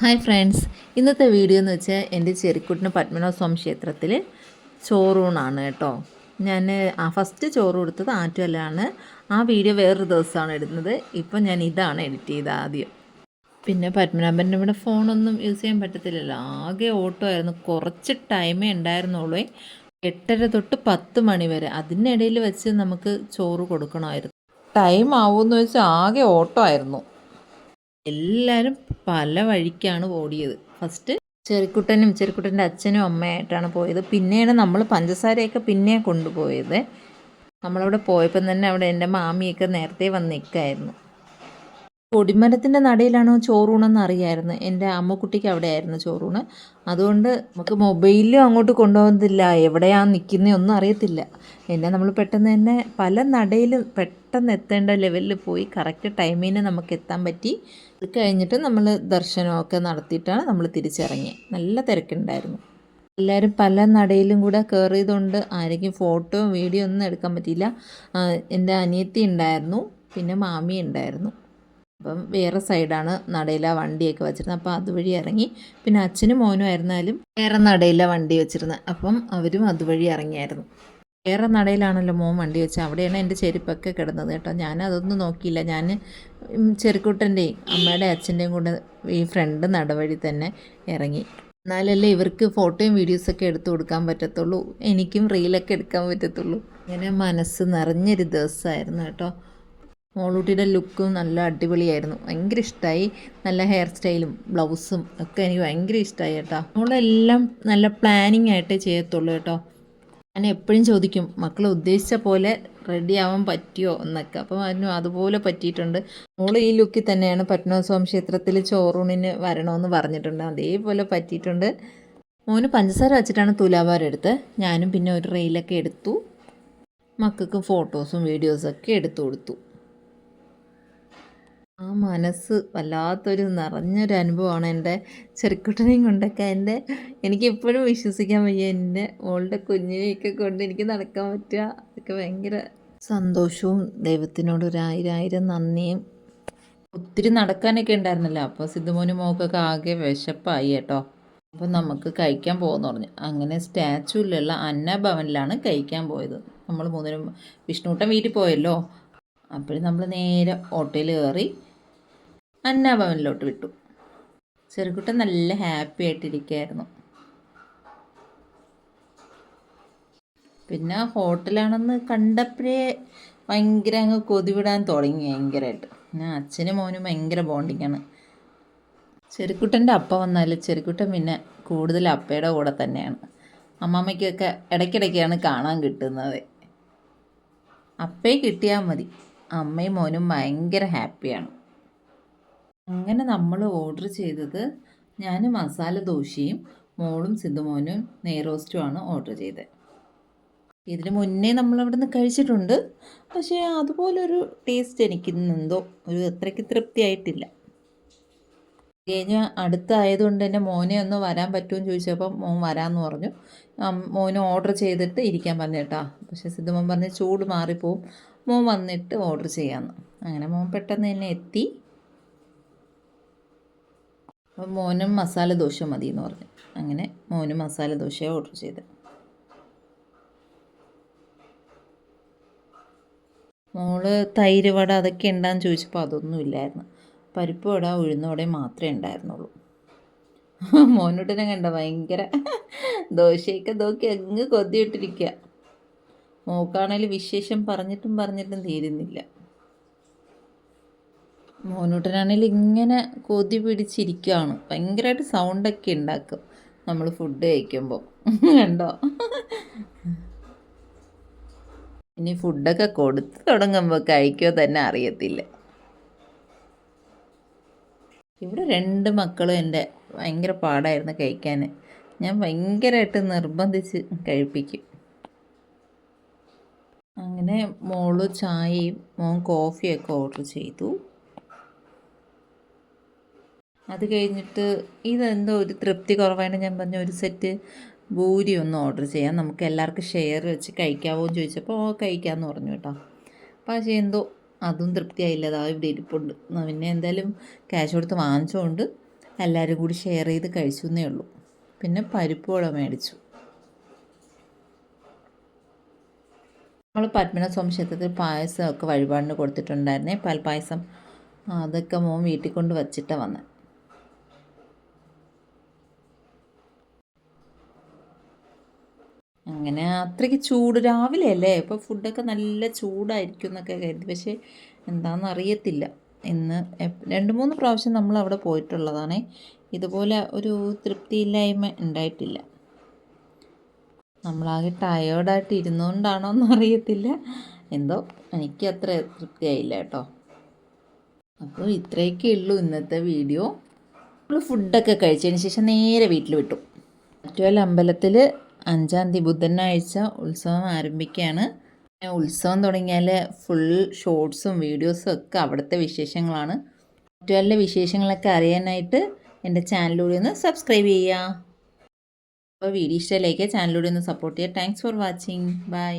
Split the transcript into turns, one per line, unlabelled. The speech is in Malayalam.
ഹായ് ഫ്രണ്ട്സ് ഇന്നത്തെ വീഡിയോ എന്ന് വെച്ചാൽ എന്റെ ചെറിക്കുട്ടിന് പത്മനാഭസ്വാമി ക്ഷേത്രത്തിൽ ചോറൂണാണ് കേട്ടോ. ഞാൻ ആ ഫസ്റ്റ് ചോറ് കൊടുത്തത് ആറ്റുവല്ലാണ് ആ വീഡിയോ വേറൊരു ദിവസമാണ് ഇടുന്നത്. ഇപ്പം ഞാൻ ഇതാണ് എഡിറ്റ് ചെയ്തത് ആദ്യം. പിന്നെ പത്മനാഭന്റെ ഇവിടെ ഫോണൊന്നും യൂസ് ചെയ്യാൻ പറ്റത്തില്ലല്ലോ. ആകെ ഓട്ടോ ആയിരുന്നു. കുറച്ച് ടൈമേ ഉണ്ടായിരുന്നുള്ളൂ. എട്ടര തൊട്ട് പത്ത് മണി വരെ. അതിനിടയിൽ വെച്ച് നമുക്ക് ചോറ് കൊടുക്കണമായിരുന്നു. ടൈം ആവുമെന്ന് വെച്ചാൽ ആകെ ഓട്ടോ ആയിരുന്നു. എല്ലാവരും പല വഴിക്കാണ് ഓടിയത്. ഫസ്റ്റ് ചെറുക്കുട്ടനും ചെറുക്കുട്ടന്റെ അച്ഛനും അമ്മയായിട്ടാണ് പോയത്. പിന്നെയാണ് നമ്മൾ പഞ്ചസാരയൊക്കെ പിന്നെ കൊണ്ടുപോയത്. നമ്മളവിടെ പോയപ്പം തന്നെ അവിടെ എന്റെ മാമിയൊക്കെ നേരത്തെ വന്ന് നിൽക്കായിരുന്നു. കൊടിമരത്തിന്റെ നടയിലാണോ ചോറൂണെന്ന് അറിയായിരുന്നു. എന്റെ അമ്മക്കുട്ടിക്ക് അവിടെയായിരുന്നു ചോറൂണ്. അതുകൊണ്ട് നമുക്ക് മൊബൈലും അങ്ങോട്ട് കൊണ്ടുപോകുന്നില്ല എവിടെയാണ് നിൽക്കുന്നതൊന്നും അറിയത്തില്ല. എന്നെ നമ്മൾ പെട്ടെന്ന് തന്നെ പല നടയിലും പെട്ടെന്ന് എത്തേണ്ട ലെവലിൽ പോയി കറക്റ്റ് ടൈമിന് നമുക്ക് എത്താൻ പറ്റി. അത് കഴിഞ്ഞിട്ട് നമ്മൾ ദർശനമൊക്കെ നടത്തിയിട്ടാണ് നമ്മൾ തിരിച്ചിറങ്ങിയത് നല്ല തിരക്കുണ്ടായിരുന്നു. എല്ലാവരും പല നടയിലും കൂടെ കയറിയതുകൊണ്ട് ആരെങ്കിലും ഫോട്ടോ വീഡിയോ ഒന്നും എടുക്കാൻ പറ്റിയില്ല. എന്റെ അനിയത്തി ഉണ്ടായിരുന്നു. പിന്നെ മാമി ഉണ്ടായിരുന്നു. അപ്പം വേറെ സൈഡാണ് നടയില വണ്ടിയൊക്കെ വെച്ചിരുന്നത്. അപ്പം അതുവഴി ഇറങ്ങി. പിന്നെ അച്ഛനും മോനും ആയിരുന്നാലും വേറെ നടയില വണ്ടി വെച്ചിരുന്നത്. അപ്പം അവരും അതുവഴി ഇറങ്ങിയായിരുന്നു. വേറെ നടയിലാണല്ലോ മോൻ വണ്ടി വെച്ചത്. അവിടെയാണ് എന്റെ ചെരുപ്പൊക്കെ കിടന്നത് കേട്ടോ. ഞാൻ അതൊന്നും നോക്കിയില്ല. ഞാൻ ചെറുക്കുട്ടന്റെയും അമ്മയുടെ അച്ഛന്റെയും കൂടെ ഈ ഫ്രണ്ട് നടവഴി തന്നെ ഇറങ്ങി. എന്നാലല്ലേ ഇവർക്ക് ഫോട്ടോയും വീഡിയോസൊക്കെ എടുത്തു കൊടുക്കാൻ പറ്റത്തുള്ളൂ. എനിക്കും റീലൊക്കെ എടുക്കാൻ പറ്റത്തുള്ളൂ. അങ്ങനെ മനസ്സ് നിറഞ്ഞൊരു ദിവസമായിരുന്നു കേട്ടോ. മോളൂട്ടിയുടെ ലുക്കും നല്ല അടിപൊളിയായിരുന്നു. ഭയങ്കര ഇഷ്ടമായി നല്ല ഹെയർ സ്റ്റൈലും ബ്ലൗസും ഒക്കെ എനിക്ക് ഭയങ്കര ഇഷ്ടമായി കേട്ടോ. നമ്മളെല്ലാം നല്ല പ്ലാനിങ് ആയിട്ടേ ചെയ്യത്തുള്ളൂ കേട്ടോ. ഞാൻ എപ്പോഴും ചോദിക്കും മക്കൾ ഉദ്ദേശിച്ച പോലെ റെഡി ആവാൻ പറ്റിയോ? എന്നൊക്കെ. അപ്പം അതിനും അതുപോലെ പറ്റിയിട്ടുണ്ട്. മോൾ ഈ ലുക്കിൽ തന്നെയാണ് പത്മനാഭസ്വാമി ക്ഷേത്രത്തിൽ ചോറൂണിന് വരണമെന്ന് പറഞ്ഞിട്ടുണ്ട്. അതേപോലെ പറ്റിയിട്ടുണ്ട്. മോന് പഞ്ചസാര വെച്ചിട്ടാണ് തുലാഭാരം എടുത്ത്. ഞാനും പിന്നെ ഒരു റെയിലൊക്കെ എടുത്തു. മക്കൾക്ക് ഫോട്ടോസും വീഡിയോസൊക്കെ എടുത്തു കൊടുത്തു. ആ മനസ്സ് വല്ലാത്തൊരു നിറഞ്ഞൊരു അനുഭവമാണ് എന്റെ ചെറുക്കുട്ടനെയും കൊണ്ടൊക്കെ. എന്റെ എനിക്ക് എപ്പോഴും വിശ്വസിക്കാൻ വയ്യ. എന്റെ മോളുടെ കുഞ്ഞിനെയൊക്കെ കൊണ്ട് എനിക്ക് നടക്കാൻ പറ്റുക. അതൊക്കെ ഭയങ്കര സന്തോഷവും ദൈവത്തിനോട് ഒരു ആയിരം നന്ദിയും. ഒത്തിരി നടക്കാനൊക്കെ ഉണ്ടായിരുന്നല്ലോ. അപ്പോൾ സിദ്ധുമോനു മോക്കൊക്കെ ആകെ വിശപ്പായി കേട്ടോ. അപ്പോൾ നമുക്ക് കഴിക്കാൻ പോകുമെന്ന് പറഞ്ഞു. അങ്ങനെ സ്റ്റാച്ചുവിലുള്ള അന്നഭവനിലാണ് കഴിക്കാൻ പോയത്. നമ്മൾ മൂന്നിനും വിഷ്ണുട്ടൻ വീട്ടിൽ പോയല്ലോ. അപ്പോഴും നമ്മൾ നേരെ ഓട്ടോയിൽ കയറി അന്നാഭവനിലോട്ട് വിട്ടു. ചെറുക്കുട്ടൻ നല്ല ഹാപ്പി ആയിട്ടിരിക്കുകയായിരുന്നു പിന്നെ ഹോട്ടലാണെന്ന് കണ്ടപ്പോഴേ ഭയങ്കര അങ്ങ് കൊതിവിടാൻ തുടങ്ങി ഭയങ്കരമായിട്ട് ഞാൻ അച്ഛനും മോനും ഭയങ്കര ബോണ്ടിങ്ങാണ്. ചെറുക്കുട്ടന്റെ അപ്പ വന്നാൽ ചെറുക്കുട്ടൻ പിന്നെ കൂടുതൽ അപ്പയുടെ കൂടെ തന്നെയാണ്. അമ്മാമ്മയ്ക്കൊക്കെ ഇടയ്ക്കിടയ്ക്കാണ് കാണാൻ കിട്ടുന്നത്. അപ്പയെ കിട്ടിയാൽ മതി. അമ്മയും മോനും ഭയങ്കര ഹാപ്പിയാണ്. അങ്ങനെ നമ്മൾ ഓർഡർ ചെയ്തത് ഞാൻ മസാല ദോശയും മോളും സിദ്ധുമോനും നെയ്റോസ്റ്റുമാണ് ഓർഡർ ചെയ്തത് ഇതിന് മുന്നേ നമ്മൾ അവിടെ നിന്ന് കഴിച്ചിട്ടുണ്ട്. പക്ഷേ അതുപോലൊരു ടേസ്റ്റ് എനിക്ക് എന്തോ ഒരു അത്രയ്ക്ക് തൃപ്തിയായിട്ടില്ല കഴിഞ്ഞ അടുത്തായതുകൊണ്ട് തന്നെ മോനെ ഒന്ന് വരാൻ പറ്റുമെന്ന് ചോദിച്ചപ്പം മോൻ വരാമെന്ന് പറഞ്ഞു. മോന് ഓർഡർ ചെയ്തിട്ട് ഇരിക്കാൻ പറഞ്ഞു കേട്ടാ. പക്ഷേ സിദ്ധമോൻ പറഞ്ഞ് ചൂട് മാറിപ്പോവും. മോൻ വന്നിട്ട് ഓർഡർ ചെയ്യാമെന്ന് അങ്ങനെ മോൻ പെട്ടെന്ന് തന്നെ എത്തി. അപ്പം മോനും മസാല ദോശ മതി എന്ന് പറഞ്ഞു. അങ്ങനെ മോനും മസാല ദോശ ഓർഡർ ചെയ്ത് മോൾ തൈര് വട അതൊക്കെ ഉണ്ടാന്ന് ചോദിച്ചപ്പോൾ അതൊന്നും ഇല്ലായിരുന്നു. പരിപ്പ് വട ഉഴുന്നോടെ മാത്രമേ ഉണ്ടായിരുന്നുള്ളൂ മോനോട്ടിനെ കണ്ട ഭയങ്കര ദോശയൊക്കെ നോക്കി അങ്ങ് കൊതിയിട്ടിരിക്കുക മോക്കാണെങ്കിൽ വിശേഷം പറഞ്ഞിട്ടും പറഞ്ഞിട്ടും തീരുന്നില്ല. മോനൂട്ടനാണെങ്കിൽ ഇങ്ങനെ കൊതി പിടിച്ചിരിക്കുകയാണ് ഭയങ്കരമായിട്ട് സൗണ്ടൊക്കെ ഉണ്ടാക്കും. നമ്മൾ ഫുഡ് കഴിക്കുമ്പോൾ കണ്ടോ? ഇനി ഫുഡൊക്കെ കൊടുത്ത് തുടങ്ങുമ്പോൾ കഴിക്കോ തന്നെ അറിയത്തില്ല. ഇവിടെ രണ്ട് മക്കളും എന്റെ ഭയങ്കര പാടായിരുന്നു കഴിക്കാൻ ഞാൻ ഭയങ്കരമായിട്ട് നിർബന്ധിച്ച് കഴിപ്പിക്കും. അങ്ങനെ മോൾ ചായയും മോൻ കോഫിയൊക്കെ ഓർഡർ ചെയ്തു. അത് കഴിഞ്ഞിട്ട് ഇതെന്തോ ഒരു തൃപ്തി കുറവായിട്ട് ഞാൻ പറഞ്ഞു ഒരു സെറ്റ് ഭൂരി ഒന്ന് ഓർഡർ ചെയ്യാം. നമുക്ക് എല്ലാവർക്കും ഷെയർ വെച്ച് കഴിക്കാമോ എന്ന് ചോദിച്ചപ്പോൾ ഓ കഴിക്കാമെന്ന് പറഞ്ഞു കേട്ടോ. പക്ഷേ എന്തോ അതും തൃപ്തിയായില്ല. അതാ ഇവിടെ ഇരിപ്പുണ്ട്. പിന്നെ എന്തായാലും ക്യാഷ് കൊടുത്ത് വാങ്ങിച്ചുകൊണ്ട് എല്ലാവരും കൂടി ഷെയർ ചെയ്ത് കഴിച്ചു എന്നേ ഉള്ളൂ. പിന്നെ പരിപ്പ് വട മേടിച്ചു. നമ്മൾ പത്മനാഭസ്വാമി ക്ഷേത്രത്തിൽ പായസമൊക്കെ വഴിപാടിന് കൊടുത്തിട്ടുണ്ടായിരുന്നേ. പാൽപ്പായസം അതൊക്കെ മോൻ വീട്ടിൽ കൊണ്ട് വച്ചിട്ടാണ് വന്നത് അങ്ങനെ അത്രയ്ക്ക് ചൂട് രാവിലെ അല്ലേ? ഇപ്പോൾ ഫുഡൊക്കെ നല്ല ചൂടായിരിക്കും എന്നൊക്കെ കരുതി. പക്ഷേ എന്താണെന്ന് അറിയത്തില്ല. ഇന്ന് രണ്ട് മൂന്ന് പ്രാവശ്യം നമ്മൾ അവിടെ പോയിട്ടുള്ളതാണേ. ഇതുപോലെ ഒരു തൃപ്തിയില്ലായ്മ ഉണ്ടായിട്ടില്ല. നമ്മളാകെ ടയേർഡായിട്ട് ഇരുന്നുകൊണ്ടാണോ എന്ന് അറിയത്തില്ല. എന്തോ എനിക്ക് അത്ര തൃപ്തിയായില്ല കേട്ടോ. അപ്പോൾ ഇത്രയൊക്കെ ഉള്ളൂ ഇന്നത്തെ വീഡിയോ. നമ്മൾ ഫുഡൊക്കെ കഴിച്ചതിന് ശേഷം നേരെ വീട്ടിൽ വിട്ടു. മറ്റുവല്ല അമ്പലത്തിൽ അഞ്ചാം തീയതി ബുധനാഴ്ച ഉത്സവം ആരംഭിക്കുകയാണ്. ഉത്സവം തുടങ്ങിയാൽ ഫുൾ ഷോർട്സും വീഡിയോസും ഒക്കെ അവിടുത്തെ വിശേഷങ്ങളാണ്. മറ്റുള്ള വിശേഷങ്ങളൊക്കെ അറിയാനായിട്ട് എന്റെ ചാനലിലൂടെ ഒന്ന് സബ്സ്ക്രൈബ് ചെയ്യുക. അപ്പോൾ വീഡിയോ ഇഷ്ടമല്ലേക്ക് ചാനലിലൂടെ ഒന്ന് സപ്പോർട്ട് ചെയ്യുക. Thanks for watching bye